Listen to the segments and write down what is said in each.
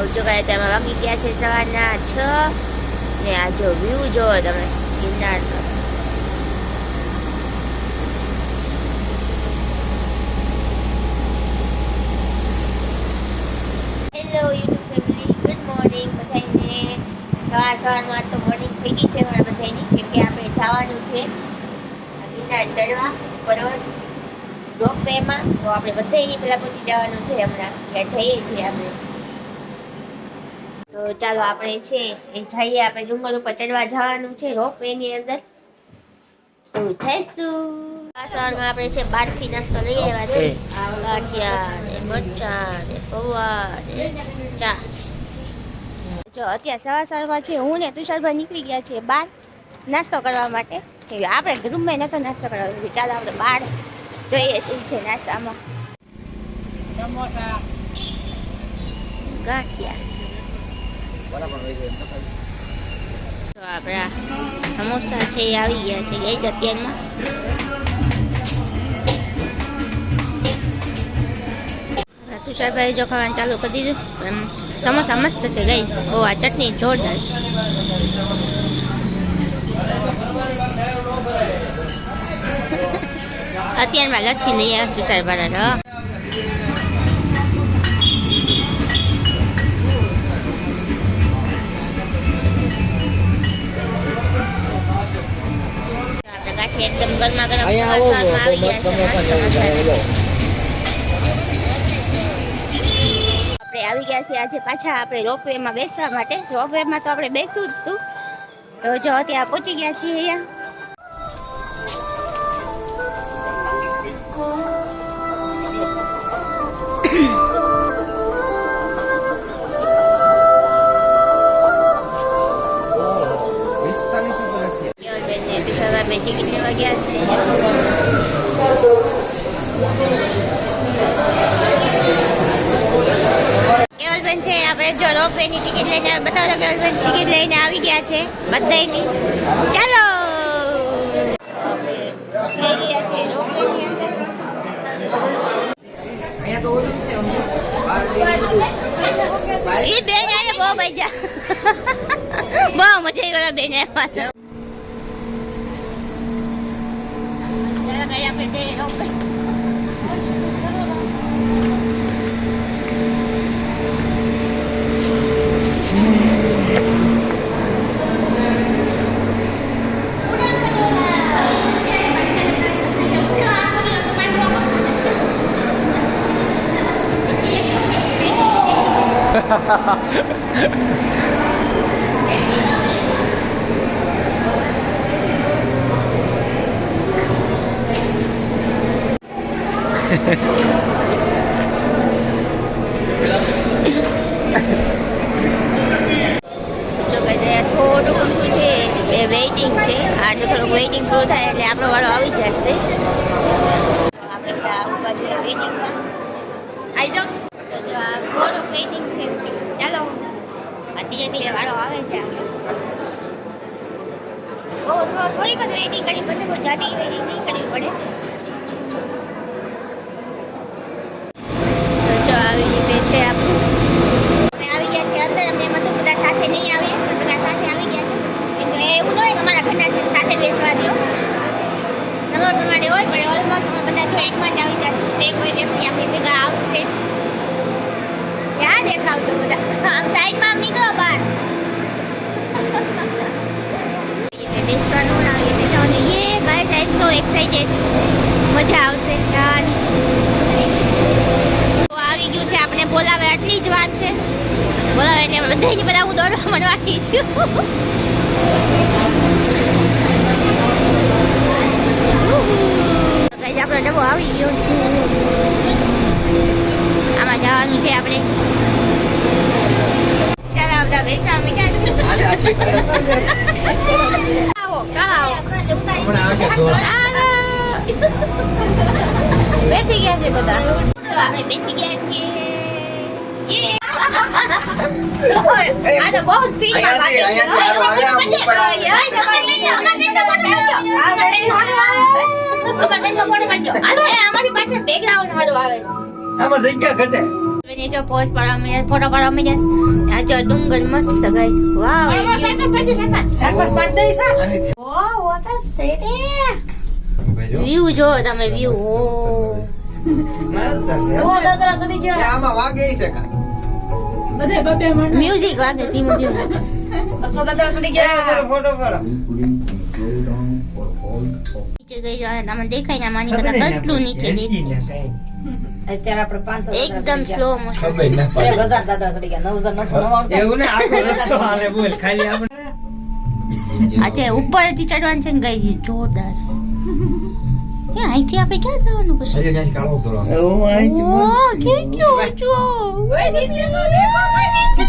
કાંઈ તમે વાગી ગયા છે સવારના છ. ને આ જો વ્યૂ જોવો તમે ગિરનારનો hello YouTube family good morning બધાને. સવાર સવારમાં તો મોર્નિંગ થઈ ગઈ છે હમણાં બધાની, કેમ કે આપણે જવાનું છે ગિરનાર ચડવા, પર્વત રોપવેમાં તો આપણે બધાની પહેલાં પહોંચી જવાનું છે હમણાં. ત્યાં જઈએ છીએ આપણે. તો ચાલો આપણે છે એ જઈએ આપણે ડુંગર ઉપર ચડવા જવાનું છે રોપવેની અંદર. તો જઈશું. વાસણમાં આપણે છે બહારથી નાસ્તો લઈ આવ્યા છે. ગાંઠિયા ને મરચાં ને પૌવા ને ચા. જો અત્યારે સવા સવારમાં છે હું ને તુષારભાઈ નીકળી ગયા છીએ બહાર નાસ્તો કરવા માટે. આપણે રૂમમાં નકર નાસ્તો કરવા ચાલો આપણે બહાર જોઈએ શું છે નાસ્તામાં. સમોસા. ગાંઠિયા. આપણે સમોસા છે એ આવી ગયા છે ગઈ જ અત્યારમાં. તુષારભાઈ જો ખાવાનું ચાલુ કરી દીધું એમ સમોસા મસ્ત છે ગઈ બહુ આ ચટણી જોરદાર છે. અત્યારમાં લચ્છી લઈ આવ્યા તુષારભાઈ ગરમા ગરમ અહીંયા આવો ગયા આપણે આવી ગયા છીએ આજે પાછા આપણે રોપવેમાં બેસવા માટે. રોપવેમાં તો આપણે બેસવું જ હતું તો જો ત્યાં પહોંચી ગયા છીએ અહીંયા. ને તુષારભાઈ ટિકિટ લેવા ગયા છે? કેવલબેન છે આપણે જો રોપવે ની ટિકિટ લઈને બતાવો તો કેવલબેન ટિકિટ લઈને આવી ગયા છે બધાની ચાલો! ગયા છે અંદર. બેન બહુ મજા બહુ મજા આવી ગયો બેન આવ્યા ચાલો કઈ આપણે બે રોપવે જો કે જે થોડું ઊંધું છે એ વેઇટિંગ છે આટલું વાળો આવી જશે. આપણે બધા ઊભા છે વેઇટિંગમાં તો જો આ થોડુંક વેઇટિંગ છે. ચાલો. વાળો આવે છે આપણો. બહુ થો- થોડીક જ વેઇટિંગ કરવી પડશે બહુ વેઇટિંગ નહીં કરવી પડે તો જો આવી રીતે છે આપણું અમે આવી ગયા છીએ અંદર અમને એમાં તો બધા સાથે નહીં આવીએ પણ બધા સાથે આવી ગયા છે કેમ કે એવું ન હોય કે અમારા ઘરના છે સાથે બેસવા દો નંબર પ્રમાણે હોય પણ ઓલમોસ્ટ અમે બધા જો એકમાં જ આવી ગયા છે બે કોઈ વ્યક્તિ આપણી ભેગા આવશે ક્યાં દેખાવજો બધા આમ સાઈડમાં આમ નીકળો બહાર બેસવાનું આવીએ બેસવાનું યે ગાઈસ આઈ સો એક્સાઇટેડ મજા આવશે જવાની તો આવી ગયું છે આપણે બોલાવે આટલી જ વાર છે બોલાવે એટલે આપણે બધાની બધા હું દોડવા મળવાની છું આપણો ડબ્બો આવી ગયો છે આમાં જવાનું છે આપણે ચાલો બધા બેસા મીઠા આવો કાળા હમણાં આવશે ઢોલ. બેસી ગયા છે બધા આપણે બેસી ગયા છીએ! આ તો બહુ સ્પીડમાં છે. અમારી ગયો. ગયો. ગયો. પાછળ બેકગ્રાઉન્ડ સારું આવે આમાં જગ્યા ઘટે જો પાડવા મળ્યા ફોટો પાડવા મળ્યા આ જો ડુંગર મસ્ત ગાઈસ વાવ વ્યૂ જો તમે વ્યૂ ઓ આમાં વાગે છે મ્યુઝિક વાગે ધીમું ધીમું. એ, પેલો ફોટો પાડો. નીચે ગઈ જાય તમને દેખાય ને માની બધા કેટલું નીચે દેખાય. અત્યારે આપણે પાંચસો એકદમ સ્લો મોશન હજાર દાદા ચડી ગયા નવ હજાર નવસો નવ્વાણું એવું ને? આખો રસ્તો હાલે બોલ ખાલી આપણે. આજે ઉપર હજી ચડવાનું છે ને ગઈ જોરદાર છે. હે અહીંથી આપણે ક્યાં જવાનું પછી? અહીંથી ઓય નીચે તો દેખો નીચે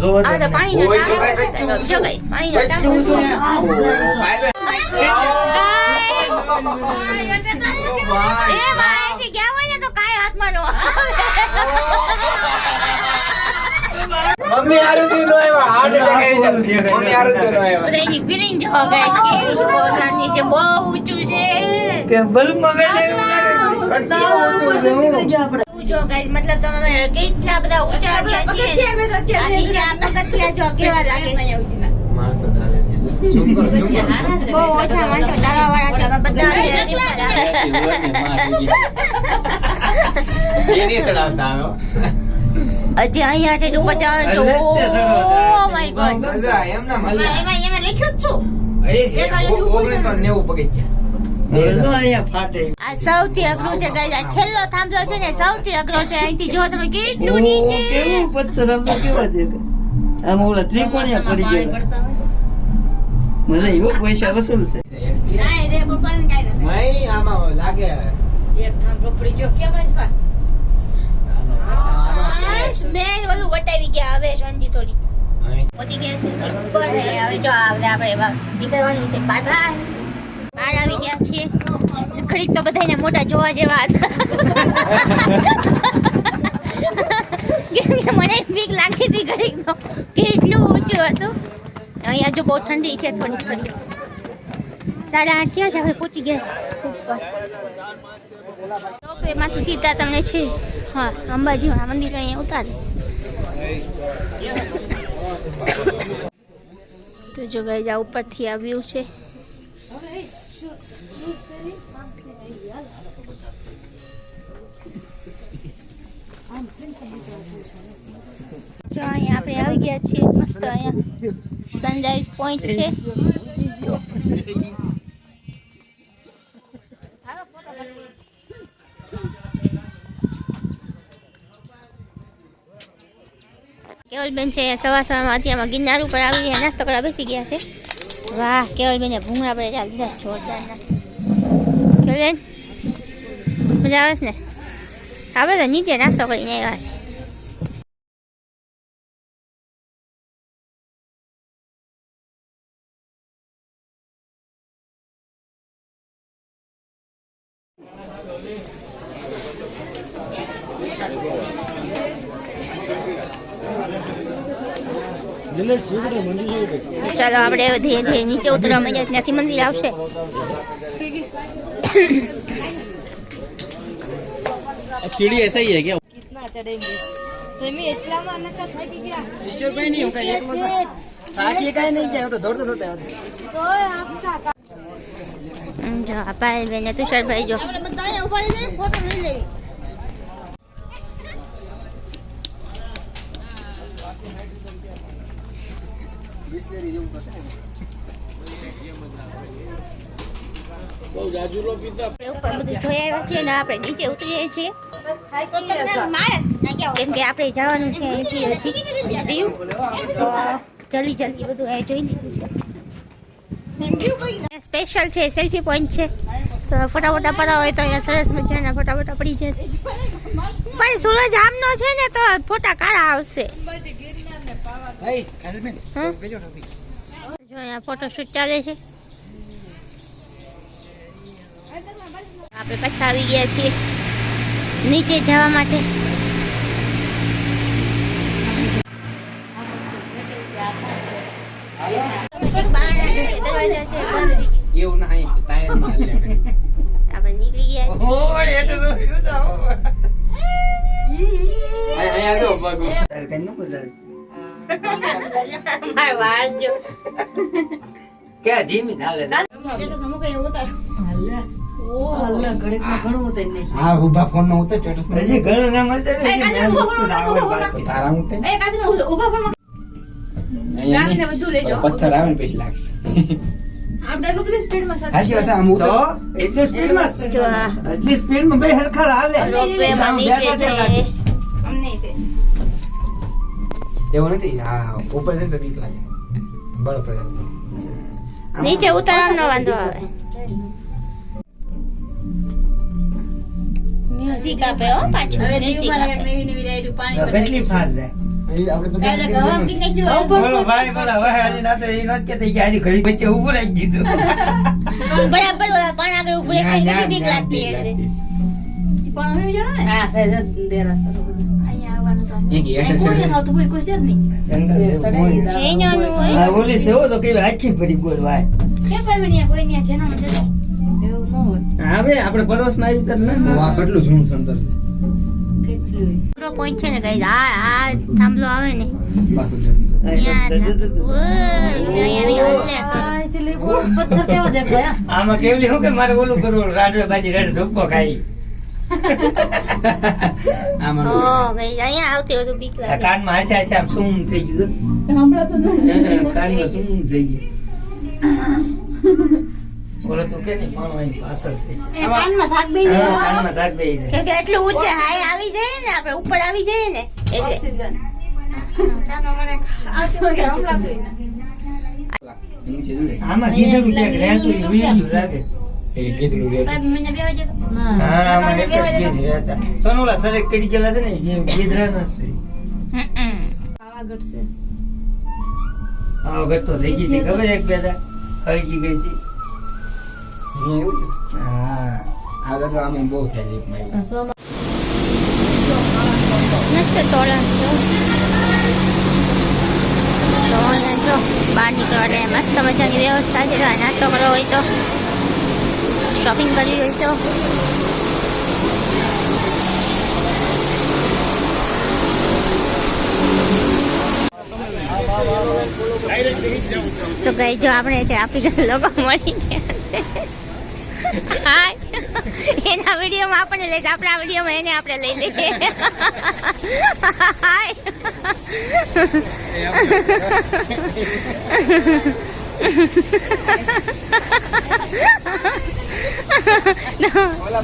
જોવો આ તો ટાંકો શું કાંઈ છે. ટાંકો? ઓ, ભાઈ બહેન. એ ભાઈ. અહીંથી ગયા હોય ને તો કાંઈ હાથમાં નો આવે. મમ્મી આરુતિ નો આવ્યા હાર્ટ એટેક આવી જાય મમ્મી આરુતિ નો આવ્યા. બધાની ફીલિંગ જો ગઈ, કે પોતાની નીચે બહુ ઊંચું છે. કે બલ્બમાં વેલે એવું ઊંચું છે, હું. જો ગાઈસ મતલબ તમે કેટલા બધા ઊંચા આ નીચે આ પગથિયા જો કેવા લાગે છે. માણસો ચાલે છે. બહુ ઓછા માણસો ચાલવાવાળા છે બધા એની સડાવતા હો. હજી અહીંયા થી ઉપર જવાનું છો. જ તે ચડાવતા. Oh my god. એમાં એમાં લખ્યું જ છું. ઓગણીસો નેવું પગથિયા. આ સૌથી અઘરું છે guys. આ છેલ્લો થાંભલો છે ને સૌથી અઘરો છે. અહીંથી જો તમે કેટલું નીચે. પથ્થર આમ કેવા દેખાય? આમ ઓલા ત્રિકોણિયા પડી ગયા. મજા એવો પૈસા વસૂલ છે. કાંઈ રે પપ્પાને કાંઈ નથી. મય આમાં લાગે. એક થાંભલો પડી ગયો. કેમ પાસે? બસ, બેન ઓલું વટાવી ગયા. હવે શાંતિ થોડી. પહોંચી ગયા છે. ઉપર હવે જો આપણે આપણે નીકળવાનું છે. બહાર આવી ગયા છીએ. ઘડીક તો બધાયના મોટા જોવા જેવા હતા. મને બીક લાગી હતી ઘડીક તો. કેટલું ઊંચું હતું. અહીંયા જો બહુ ઠંડી છે થોડી થોડી સાડા આઠ થયા છે. આપણે પહોંચી ગયા ઉપર રોપવેમાંથી સીધા તમને છે. હા, અંબાજીમાં મંદિર અહીંયા ઉતારે છે. તો જો ગાઈઝ આ ઉપરથી આવ્યું છે. જો અહીંયા આપણે આવી ગયા છીએ, મસ્ત અહીંયા. સનરાઈઝ પોઈન્ટ છે. કેવલબેન છે, સવા સવારમાં અત્યારમાં ગિરનાર ઉપર આવી નાસ્તો કરવા બેસી ગયા છે. વાહ કેવલબેને ભૂંગળા પડે લીધા જોરદારના કેવલબેન મજા આવે છે ને? આવે તો નીચે નાસ્તો કરીને આવ્યા છે. ચાલો આપણે હવે ધીરે ધીરે નીચે ઉતરવા માંડ્યા છીએ. ત્યાંથી મંદિર આવશે सीढ़ी ऐसा ही है क्या કિતના ચડેંગે તમે એટલામાં નકા થાકી ગયા ઈશ્વરભાઈ નહીં, હું કાંઈ એકલો તો થાકી કાંઈ નહીં જાય, હું તો દોડતો દોડતો આવ્યો. તોય આપતા હમ, જો આ ભાઈ ને તુષારભાઈ જો બિસ્લેરી જેવું કશે ને. ઉપર બધું જોઈ આવ્યા છીએ ને આપણે નીચે ઉતરીએ છીએ. કેમ કે આપણે જવાનું છે અહીંથી હજી. દીવ તો જલ્દી જલ્દી બધું એ જોઈ લીધું છે. સ્પેશિયલ છે સેલ્ફી પોઈન્ટ છે. તો ફટાફટા પડવા હોય તો અહીંયા સરસ મજાના ફટાફટા પડી જશે. પણ સૂરજ આમનો છે ને તો ફોટા કાળા આવશે. જો અહીંયા ફોટોશૂટ ચાલે છે. આપણે પાછા આવી ગયા છીએ નીચે જવા માટે. આપણે નીકળી ગયા. છીએ. મારો વાળ જો ક્યાં ધીમી ચાલે અલ્લા, ઘડીકમાં ઘણું ઉતારી નાખ્યું. હા ઊભા ફોન નો ઉતર સ્ટેટસ હજી ઘણું ના મળશે ને, હજી મેં વસ્તુ લાવવાની બાકી. તારા ઉતર. અહીંયા રાખીને નહીં. બધું લેજો. પથ્થર આવે ને પછી લાગશે. એટલું બધી સ્પીડમાં સર. હાચી વાત આમ ઉતર. તો? એટલી સ્પીડમાં એટલી સ્પીડમાં બે હરખા હાલે. રોપવે માં નીચે છે. એવું નથી? હા ઉપર જઈને તો બીક લાગે. બળ પડે. નીચે ઉતરવાનો વાંધો આવે. મ્યુઝિક આપે હો પાછું. મ્યુઝિક આપે. નવી નવી રાઈડ પાણી કેટલી ફાસ્ટ જાય ના રાખી બરાબર પણ આગળ ઉભું રહે બીક લાગતી પણ ને છે હા બોલી છે હો આવી કેટલું જૂનું છે? કેટલું? પોઈન્ટ છે ને કઈ આ આ થાંભલો આવે ને? આમાં કેવલી હું કે મારે ઓલું કરવું રાડવે બાજી રાડે ધોકો ખાઈ. આમાં ઓ ગઈ અહીંયા આવતી વધુ બીક આ લાગે. કાનમાં હાચે હાચે આમ સૂમ થઈ ગયું કાનમાં સૂમ થઈ ગયું. બોલો તું કે નહીં માણો અહીં પાછળ છે. એ કાનમાં થાક બે હા, કાનમાં ધાક બેહી છે કેમ કે એટલું ઊંચે હાઈ આવી જઈએ ને આપણે ઉપર આવી જઈએ ને એટલે. આમાં ક્યાંક રહેતું હોય, લાગે. એ રે. મને બેવા જો હા. આમાં એક જ ગીધ રહેતા. કરી ગયેલા છે ને જે ગીધડા ના છે પાવાગઢ છે. આ તો થઈ ગઈ હતી ખબર એક બે દા હળગી ગઈ હતી. એવું હા આ તો આમાં બહુ થાય લીપમાં એવું. મસ્ત તોરણ જો બહાર નીકળવા મસ્ત મજાની વ્યવસ્થા છે નાસ્તો કરવો હોય તો. શોપિંગ કરવી હોય તો ગઈ જો આપણે જે આપી લોકો મળી ગયા એના વિડીયોમાં આપણને લઈ આપણા વિડીયોમાં એને આપણે લઈ લઈએ. હાય.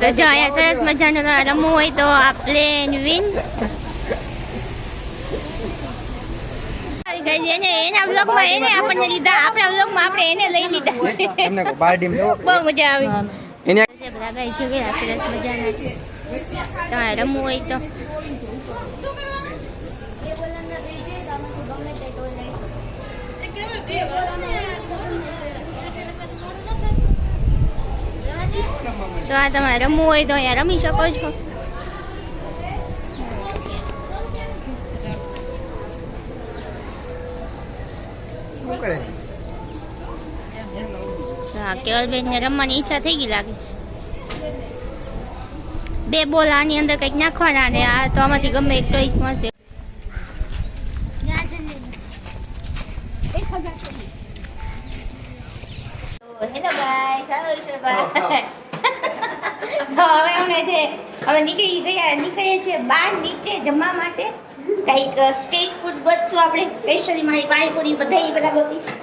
તો જો અહીંયા સરસ મજાનું રમવું હોય તો આ પ્લેન વિન એને એના બ્લોગમાં એને આપણને લીધા. આપણા બ્લોગમાં આપણે એને લઈ લીધા. બહુ મજા આવી. બધા ગઈ છે ગયા સરસ મજાના છે. તમારે રમવું હોય તો. તો આ તમારે રમવું હોય તો અહીંયા રમી શકો છો. કેવલબેન ને રમવાની ઈચ્છા થઈ ગઈ લાગે છે. બે બોલ આની અંદર કંઈક નાખવાના ને આ તો આમાંથી ગમે એક ચોઈસ મળશે હેલો ગાઈસ હાલો ઈશ્વરભાઈ તો હવે અમે છે હવે નીકળી નીકળીએ બહાર નીચે જમવા માટે. કંઈક સ્ટ્રીટ ફૂડ ગોતશું આપણે સ્પેશિયલી મારી પાણીપુરી બધા એ બધા ગોતીશું.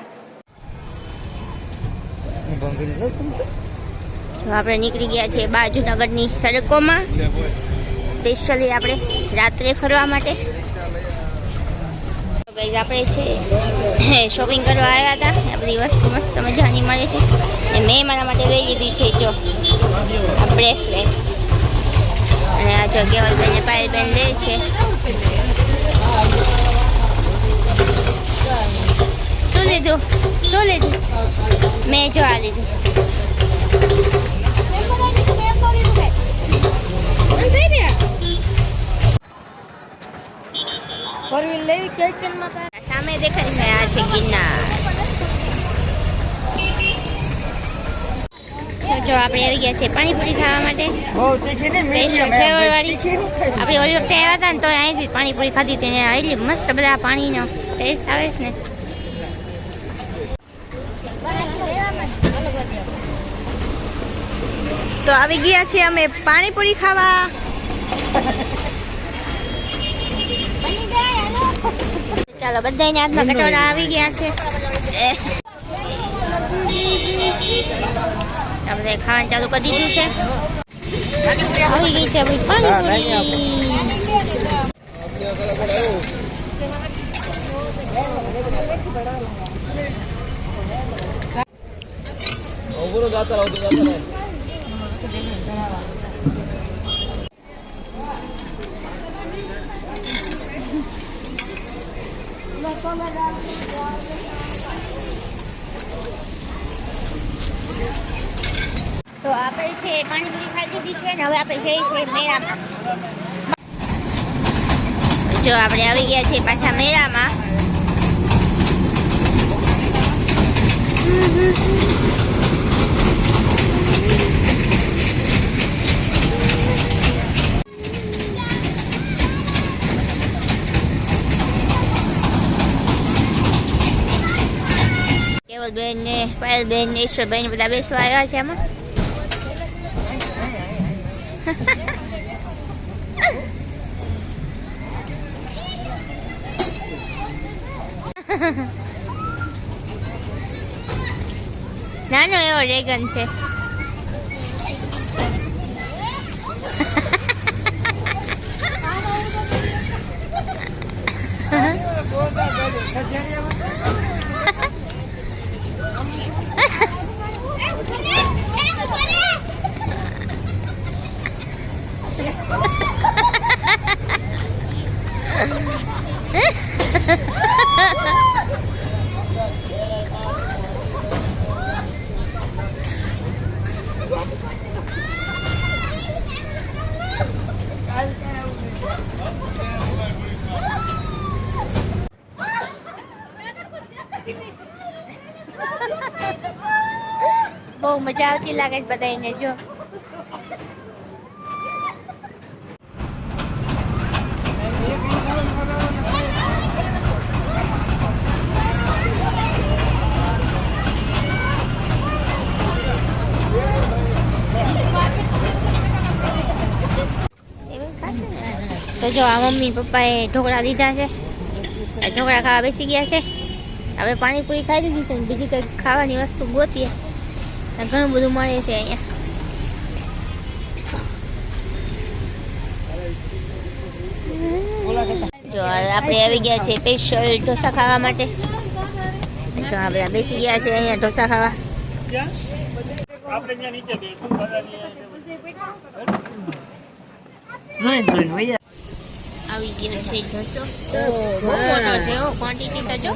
આપણે નીકળી ગયા છીએ બાજુનગરની સડકોમાં. સ્પેશિયલી આપણે રાત્રે ફરવા માટે. આપણે છે શોપિંગ કરવા આવ્યા હતા. આ બધી વસ્તુ મસ્ત મજાની મળે છે. મેં મારા માટે લઈ લીધી છે, જો. આ બ્રેસલેટ અને આ જો કેવલબેન ને પાયલબેન લે છે. શું લીધું? શું લીધું? મેં જો આ લીધું. સામે દેખાય છે આ છે ગિરનાર. જો આપણે આવી ગયા છે પાણીપુરી ખાવા માટે સ્પેશિયલ ફ્લેવર વાળી. આપણે ઓલી વખતે આવ્યા હતા ને તો અહીંથી પાણીપુરી ખાધી તેને આવેલી મસ્ત બધા પાણીનો ટેસ્ટ આવે છે ને તો આવી ગયા છીએ અમે પાણીપુરી ખાવા ચાલો બધાના હાથમાં કટોરા આવી ગયા છે. આપણે ખાવાનું ચાલુ કરી દીધું છે. આવી ગઈ છે આપણી પાણીપુરી. તો જો આપણે આવી ગયા છીએ પાછા મેળામાં. કેવલબેન ને પાયલબેન ને ઈશ્વરબેન બેન બધા બેસવા આવ્યા છે આમાં. નાનો એવો ડ્રેગન છે. બહુ મજા આવતી લાગે છે બધાને જો. જો આ મમ્મી પપ્પાએ ઢોકળા લીધા છે. ઢોકળા ખાવા બેસી ગયા છે. આપણે પાણીપુરી ખાઈ લીધી છે બીજી કંઈક ખાવાની વસ્તુ ગોતીએ. ઘણું બધું મળે છે અહીંયા. જો આપણે આવી ગયા છે સ્પેશિયલ ઢોસા ખાવા માટે. તો આપણે બેસી ગયા છે અહીંયા ઢોસા ખાવા. આવી ગયો છે ક્વોન્ટિટી તો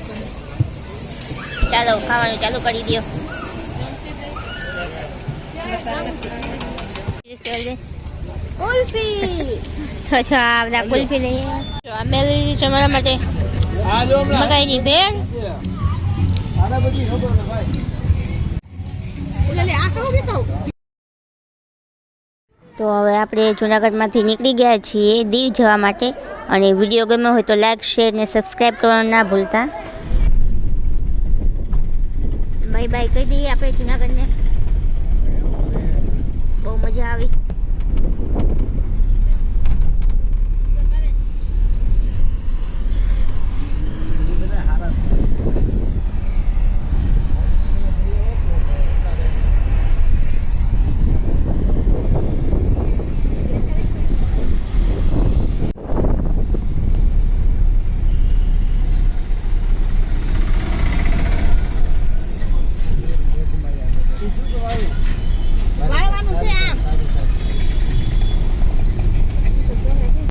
ચાલો, ખાવાનું ચાલુ કરી દો કુલ્ફી. તો આ બધા કુલ્ફી લીધી છે મારા માટે મકાઈની ભેળ. હવે આપણે જુનાગઢમાંથી નીકળી ગયા છીએ દીવ જવા માટે. અને વીડિયો ગમ્યો હોય તો લાઈક શેર ને સબસ્ક્રાઈબ કરવાનું ના ભૂલતા. બાય બાય કહી દઈએ આપણે જુનાગઢને. બહુ મજા આવી.